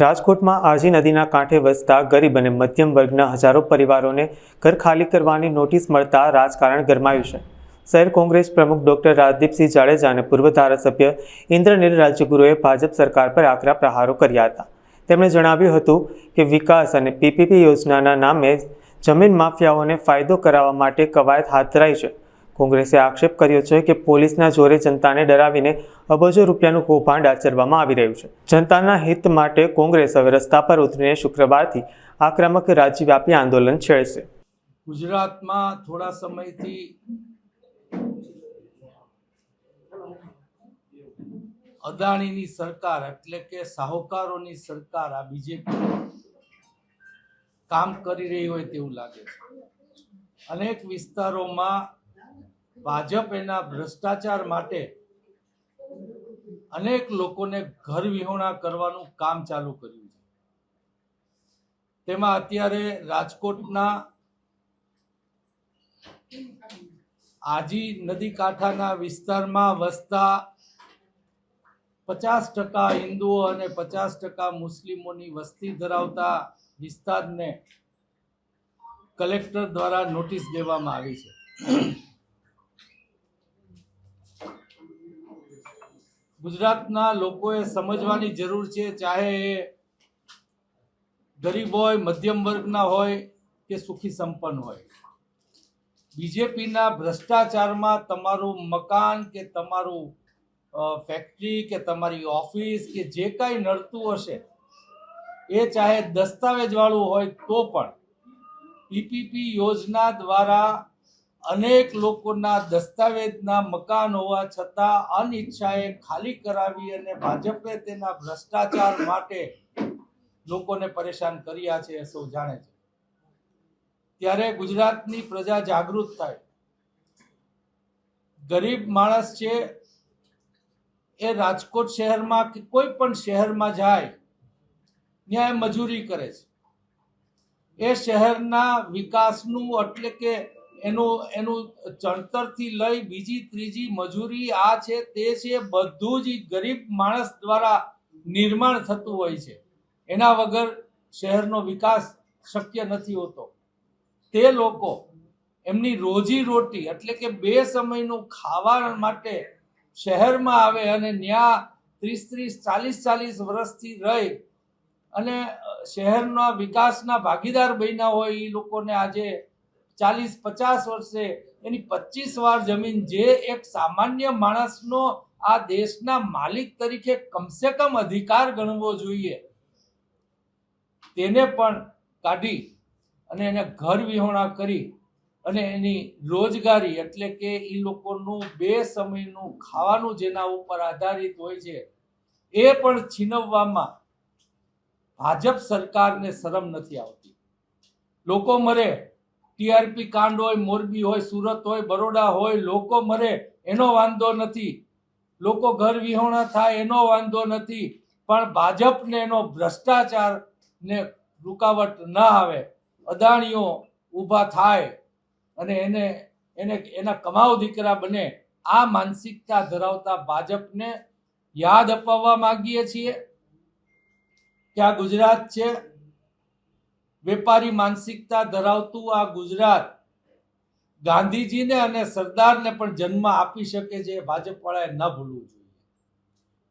રાજકોટમાં આજી નદીના કાંઠે વસતા ગરીબ અને મધ્યમ વર્ગના હજારો પરિવારોને ઘર ખાલી કરવાની નોટિસ મળતા રાજકારણ ગરમાયું છે. શહેર કોંગ્રેસ પ્રમુખ ડોક્ટર રાજદીપસિંહ જાડેજા અને પૂર્વ ધારાસભ્ય ઇન્દ્રનીલ રાજ્યગુરુએ ભાજપ સરકાર પર આકરા પ્રહારો કર્યા હતા. તેમણે જણાવ્યું હતું કે વિકાસ અને પીપીપી યોજનાના નામે જમીન માફિયાઓને ફાયદો કરાવવા માટે કવાયત હાથ ધરાઈ છે. કોંગ્રેસે આક્ષેપ કર્યો છે કે પોલીસના જોરે જનતાને ડરાવીને અબજો રૂપિયાનું કૌભાંડ આચરવામાં આવી રહ્યું છે. જનતાના હિત માટે કોંગ્રેસ હવે રસ્તા પર ઉતરીને શુક્રવારથી આક્રમક રાજ્યવ્યાપી આંદોલન છેડશે. ગુજરાતમાં થોડા સમયથી અદાણીની સરકાર એટલે કે સાહુકારોની સરકાર આ બીજેપી કામ કરી રહી હોય તેવું લાગે છે. અનેક વિસ્તારોમાં ભાજપ એના ભ્રષ્ટાચાર માટે અનેક લોકોને ઘર વિહોણા કરવાનું કામ ચાલુ કર્યું છે. તેમાં અત્યારે રાજકોટના આજી નદી કાંઠાના વિસ્તારમાં વસતા પચાસ ટકા હિન્દુઓ અને પચાસ ટકા મુસ્લિમોની વસ્તી ધરાવતા વિસ્તારને કલેક્ટર દ્વારા નોટિસ દેવામાં આવી છે. ગુજરાતના લોકોએ સમજવાની જરૂર છે, ચાહે એ ગરીબ હોય, મધ્યમ વર્ગના હોય કે સુખી સંપન્ન હોય. બીજેપીના ભ્રષ્ટાચારમાં તમારું મકાન કે તમારું ફેક્ટરી કે તમારી ઓફિસ કે જે કાંઈ નડતું હશે, એ ચાહે દસ્તાવેજવાળું હોય તો પણ પીપીપી યોજના દ્વારા અનેક લોકોના દસ્તાવેજના મકાન હોવા છતાં અનિચ્છાએ ખાલી કરાવી અને ભાજપે તેના ભ્રષ્ટાચાર માટે લોકોને પરેશાન કર્યા છે સૌ જાણે છે. ત્યારે ગુજરાતની પ્રજા જાગૃત થાય. ગરીબ માણસ છે એ રાજકોટ શહેરમાં કે કોઈ પણ શહેરમાં જાય ત્યાં મજૂરી કરે છે. એ શહેરના વિકાસનું એટલે કે એનું એનું ચણતરથી લઈ બીજી, ત્રીજી મજૂરી આ છે, તે છે, બધું જ ગરીબ માણસ દ્વારા નિર્માણ થતું હોય છે. એના વગર શહેરનો વિકાસ શક્ય નથી હોતો. તે લોકો એમની રોજી રોટી એટલે કે બે સમયનું ખાવા માટે શહેરમાં આવે અને ત્યાં ત્રીસ ત્રીસ, ચાલીસ ચાલીસ વર્ષથી રહી અને શહેરના વિકાસના ભાગીદાર બન્યા હોય એ લોકોને આજે ચાલીસ, પચાસ વર્ષે, એની પચીસ વાર જમીન જે એક સામાન્ય માણસનો આ દેશના માલિક તરીકે કમસે કમ અધિકાર ગણવો જોઈએ. તેને પણ કાઢી અને એને ઘર વિહોણા કરી અને એની રોજગારી એટલે કે એ લોકોનું બે સમયનું ખાવાનું જેના ઉપર આધારિત હોય છે, એ પણ છીનવવામાં ભાજપ સરકારને શરમ નથી આવતી. લોકો મરે ટીઆરપી કાંડ હોય, મોરબી હોય, સુરત હોય, બરોડા હોય, લોકો મરે, એનો વાંધો નથી. લોકો ઘર વિહોણા થાય, એનો વાંધો નથી. પણ ભાજપને એનો ભ્રષ્ટાચાર ને રૂકાવટ ન આવે, અદાણીઓ ઊભા થાય અને એને એને, એના કમાવ દીકરા બને, આ માનસિકતા ધરાવતા ભાજપને યાદ અપાવવા માંગીએ છીએ. કે આ ગુજરાત છે વેપારી માનસિકતા ધરાવતું આ ગુજરાત ગાંધીજીને અને સરદારને પણ જન્મ આપી શકે છે ભાજપવાળાએ ન ભૂલવું જોઈએ.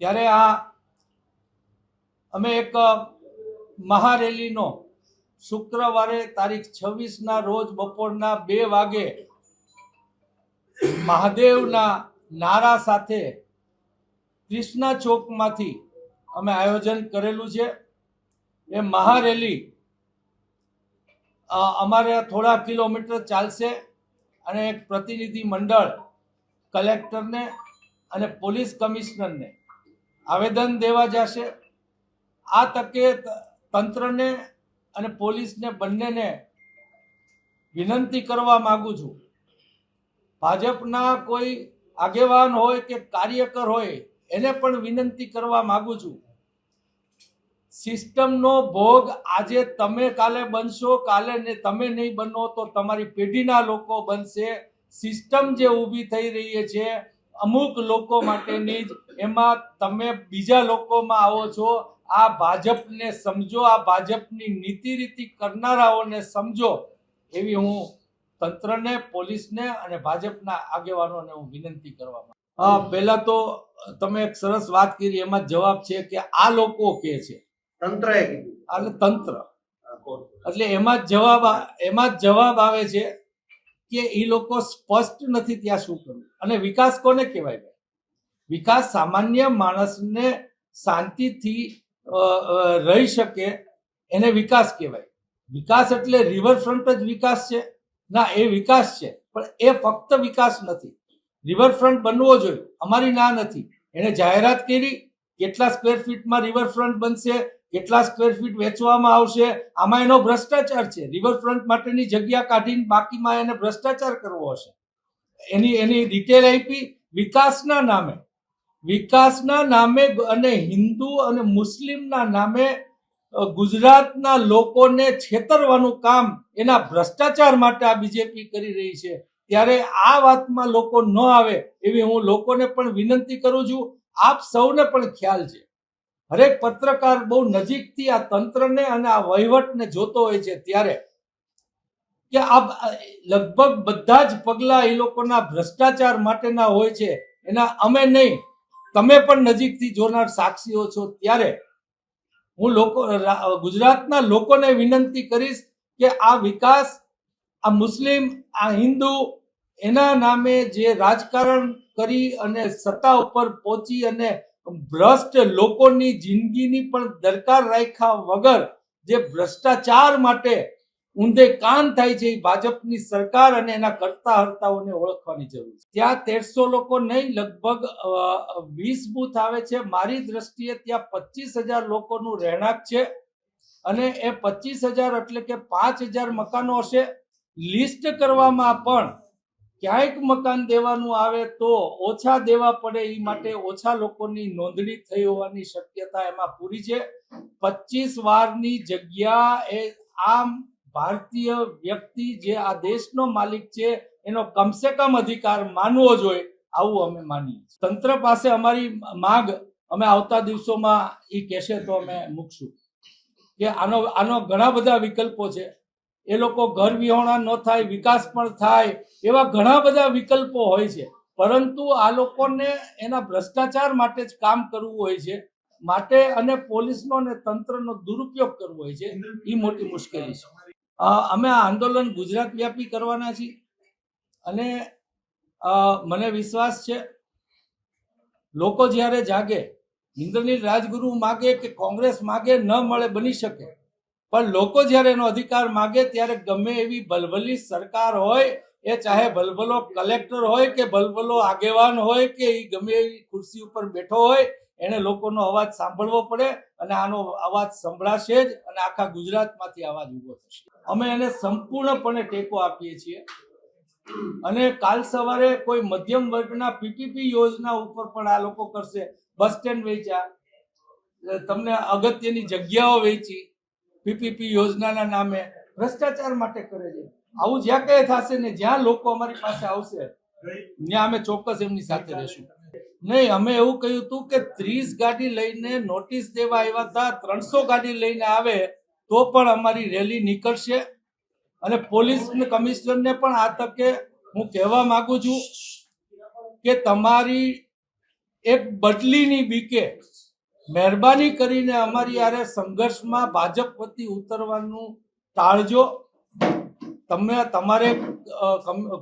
ત્યારે આ અમે એક મહારેલીનો શુક્રવારે તારીખ છવ્વીસના રોજ બપોરના બે વાગે મહાદેવના નારા સાથે કૃષ્ણા ચોકમાંથી અમે આયોજન કરેલું છે. એ મહારેલી અમારે થોડા કિલોમીટર ચાલશે અને એક પ્રતિનિધિ મંડળ કલેક્ટરને અને પોલીસ કમિશનરને આવેદન દેવા જશે. આ તકે તંત્રને અને પોલીસને બંનેને વિનંતી કરવા માગું છું. ભાજપના કોઈ આગેવાન હોય કે કાર્યકર હોય, એને પણ વિનંતી કરવા માગું છું. સિસ્ટમનો ભોગ આજે તમે કાલે બનશો, કાલે ને તમે નહીં બનો તો તમારી પેઢીના લોકો બનશે. સિસ્ટમ જે ઊભી થઈ રહી છે, અમુક લોકો માટેની જ. એમાં તમે બીજા લોકોમાં આવો છો. આ ભાજપને સમજો, આ ભાજપની નીતિ રીતિ કરનારાઓને સમજો. એવી હું તંત્રને, પોલીસને અને ભાજપના આગેવાનોને હું વિનંતી કરવા પહેલા તો તમે એક સરસ વાત કરી, એમાં જવાબ છે કે આ લોકો કે છે. તંત્રએ કીધું. અને તંત્ર. એટલે એમાં જ જવાબ એમાં જ જવાબ આવે છે કે એ લોકો સ્પષ્ટ નથી ત્યાં શું કરવું. અને વિકાસ કોને કહેવાય વિકાસ સામાન્ય માણસને શાંતિથી રહી શકે એને વિકાસ કહેવાય. વિકાસ એટલે રિવરફ્રન્ટ જ વિકાસ છે. ના એ વિકાસ છે. પણ એ ફક્ત વિકાસ નથી. રિવરફ્રન્ટ બનવો જોઈએ. અમારી ના નથી. એને જાહેરાત કરી કેટલા સ્ક્વેર ફીટમાં રિવરફ્રન્ટ બનશે કેટલા સ્ક્વેર ફીટ વેચવામાં આવશે? આમાં એનો ભ્રષ્ટાચાર છે. રિવરફ્રન્ટ માટેની જગ્યા કાઢીને બાકીમાં એને ભ્રષ્ટાચાર કરવો હશે. એની એની ડિટેલ આપી. વિકાસના નામે વિકાસના નામે અને હિન્દુ અને મુસ્લિમના નામે ગુજરાતના લોકોને છેતરવાનું કામ એના ભ્રષ્ટાચાર માટે આ બીજેપી કરી રહી છે. ત્યારે આ વાતમાં લોકો ન આવે એવી હું લોકોને પણ વિનંતી કરું છું. આપ સૌને પણ ખ્યાલ છે. હરેક પત્રકાર બહુ નજીકથી આ તંત્રને અને આ વહીવટને જોતો હોય છે ત્યારે કે આ લગભગ બધા જ પગલા એ લોકોના ભ્રષ્ટાચાર માટેના હોય છે. એના અમે નહીં, તમે પણ નજીકથી જોનાર સાક્ષીઓ છો. ત્યારે હું લોકો ગુજરાતના લોકોને વિનંતી કરીશ કે આ વિકાસ, આ મુસ્લિમ, આ હિન્દુ એના નામે જે રાજકારણ કરી અને સત્તા ઉપર પહોંચી અને ભ્રષ્ટ લોકોની જિંદગીની પણ દરકાર રાખ્યા વગર જે ભ્રષ્ટાચાર માટે ઊંધે કાન થાય છે એ ભાજપની સરકાર અને એના કરતા હર્તાઓને ઓળખવાની જરૂર છે. ત્યાં તેરસો લોકો નહીં, લગભગ વીસ બુથ આવે છે. મારી દ્રષ્ટિએ ત્યાં પચીસ હજાર લોકોનું રહેણાંક છે અને એ પચીસ હજાર એટલે કે પાંચ હજાર મકાનો હશે. લિસ્ટ કરવામાં પણ ક્યાંક મકાન દેવાનું આવે તો ઓછા દેવા પડે એ માટે ઓછા લોકોની નોંધણી થઈ હોવાની શક્યતા એમાં પૂરી છે. પચીસ વારની જગ્યા એ આમ ભારતીય વ્યક્તિ જે આ દેશનો માલિક છે, એનો કમસે કમ અધિકાર માનવો જોઈએ આવું અમે માનીએ તંત્ર પાસે અમારી માંગ અમે આવતા દિવસોમાં એ કહેશે તો અમે મૂકશું. કે આનો આનો ઘણા બધા વિકલ્પો છે. એ લોકો ઘર વિહોણા ન થાય, વિકાસ પણ થાય, એવા ઘણા બધા વિકલ્પો હોય છે. પરંતુ આ લોકોને એના ભ્રષ્ટાચાર માટે જ કામ કરવું હોય છે. માટે અને પોલીસનો અને તંત્રનો દુરુપયોગ કરવો હોય છે. એ મોટી મુશ્કેલી છે. અમે આ આંદોલન ગુજરાત વ્યાપી કરવાના છીએ. અને મને વિશ્વાસ છે, લોકો જ્યારે જાગે, ઇન્દ્રનીલ રાજગુરુ માગે કે કોંગ્રેસ માગે ન મળે, બની શકે પણ લોકો જ્યારે એનો અધિકાર માગે ત્યારે ગમે એવી ભલભલી સરકાર હોય, એ ચાહે ભલભલો કલેક્ટર હોય કે ભલભલો આગેવાન હોય કે એ ગમે એવી ખુરશી ઉપર બેઠો હોય, એને લોકોનો અવાજ સાંભળવો પડે અને આનો અવાજ સંભળાશે જ અને આખા ગુજરાતમાંથી અવાજ ઊભો થશે. અમે એને સંપૂર્ણપણે ટેકો આપીએ છીએ. અને કાલ સવારે કોઈ મધ્યમ વર્ગના પીપીપી યોજના ઉપર પણ આ લોકો કરશે. બસ સ્ટેન્ડ વેચ્યા. તમને અગત્યની જગ્યાઓ વેચી. પીપીપી યોજનાના નામે ભ્રષ્ટાચાર માટે કરે છે. આવું જ્યાં કઈ થશે ને જ્યાં લોકો અમારી પાસે આવશે, ત્યાં અમે ચોક્કસ એમની સાથે રહેશું. નહીં, અમે એવું કહ્યું હતું કે ત્રીસ ગાડી લઈને નોટિસ દેવા આવ્યા હતા, ત્રણસો ગાડી લઈને આવે તો પણ અમારી રેલી નીકળશે. અને પોલીસ કમિશનરને પણ આ તકે હું કહેવા માંગુ છું કે તમારી એક બદલીની બીકે મહેરબાની કરીને અમારી યારે સંઘર્ષમાં ભાજપ વતી ઉતરવાનું ટાળજો. તમે તમારે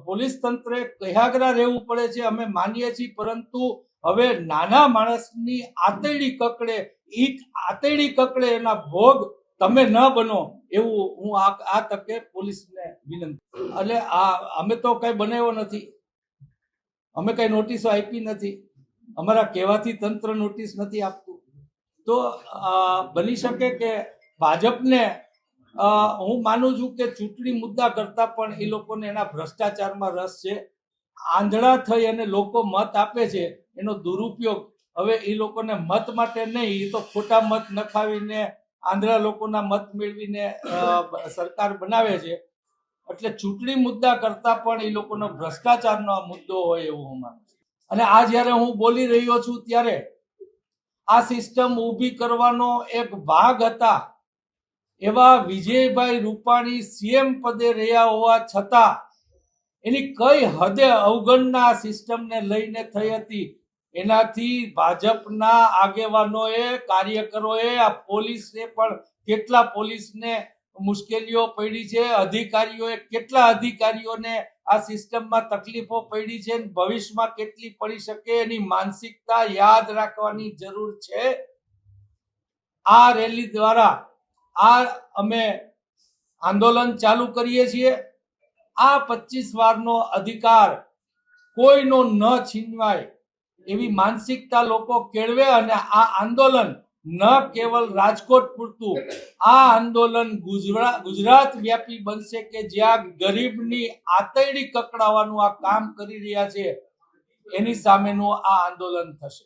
પોલીસ તંત્રે કહાગરા રહેવું પડે છે અમે માનીએ છીએ, પરંતુ હવે નાના માણસની આતેડી કકડે ઈ આતેડી કકડે એના ભોગ તમે ન બનો એવું હું આ તકે પોલીસને વિનંતી. એટલે આ, અમે તો કઈ બનાવ્યો નથી. અમે કઈ નોટિસો આપી નથી. અમારા કહેવાથી તંત્ર નોટિસ નથી આપતું. તો બની શકે કે ભાજપને હું માનું છું કે ચૂંટણી મુદ્દા કરતા પણ એ લોકોને એના ભ્રષ્ટાચારમાં રસ છે. આંધળા થઈ અને લોકો મત આપે છે, એનો દુરુપયોગ હવે એ લોકોને મત માટે નહીં, એ તો ખોટા મત નખાવીને આંધળા લોકોના મત મેળવીને સરકાર બનાવે છે. એટલે ચૂંટણી મુદ્દા કરતા પણ એ લોકોનો ભ્રષ્ટાચારનો મુદ્દો હોય એવું હું માનું છું. અને આ જ્યારે હું બોલી રહ્યો છું ત્યારે આ સિસ્ટમ ઊભી કરવાનો એક ભાગ હતા. એવા વિજયભાઈ રૂપાણી સીએમ પદે રહ્યા હોવા છતાં એની કઈ હદે અવગણના સિસ્ટમને લઈને થઈ હતી? એનાથી ભાજપના આગેવાનોએ, કાર્યકરોએ, આ પોલીસને પણ કેટલા પોલીસને મુશ્કેલીઓ પડી છે? અધિકારીઓએ કેટલા અધિકારીઓને આ સિસ્ટમમાં તકલીફો પડી છે ભવિષ્યમાં કેટલી પડી શકે એની માનસિકતા યાદ રાખવાની જરૂર છે. આ રેલી દ્વારા આ અમે આંદોલન ચાલુ કરીએ છીએ. આ પચીસ વારનો અધિકાર કોઈનો ન છીનવાય એવી માનસિકતા લોકો કેળવે અને આ આંદોલન ન કેવલ રાજકોટ પૂરતું, આ આંદોલન ગુજરાત ગુજરાત વ્યાપી બનશે કે જ્યાં ગરીબની આતરડી કકડાવવાનું આ કામ કરી રહ્યા છે, એની સામેનું આ આંદોલન થશે.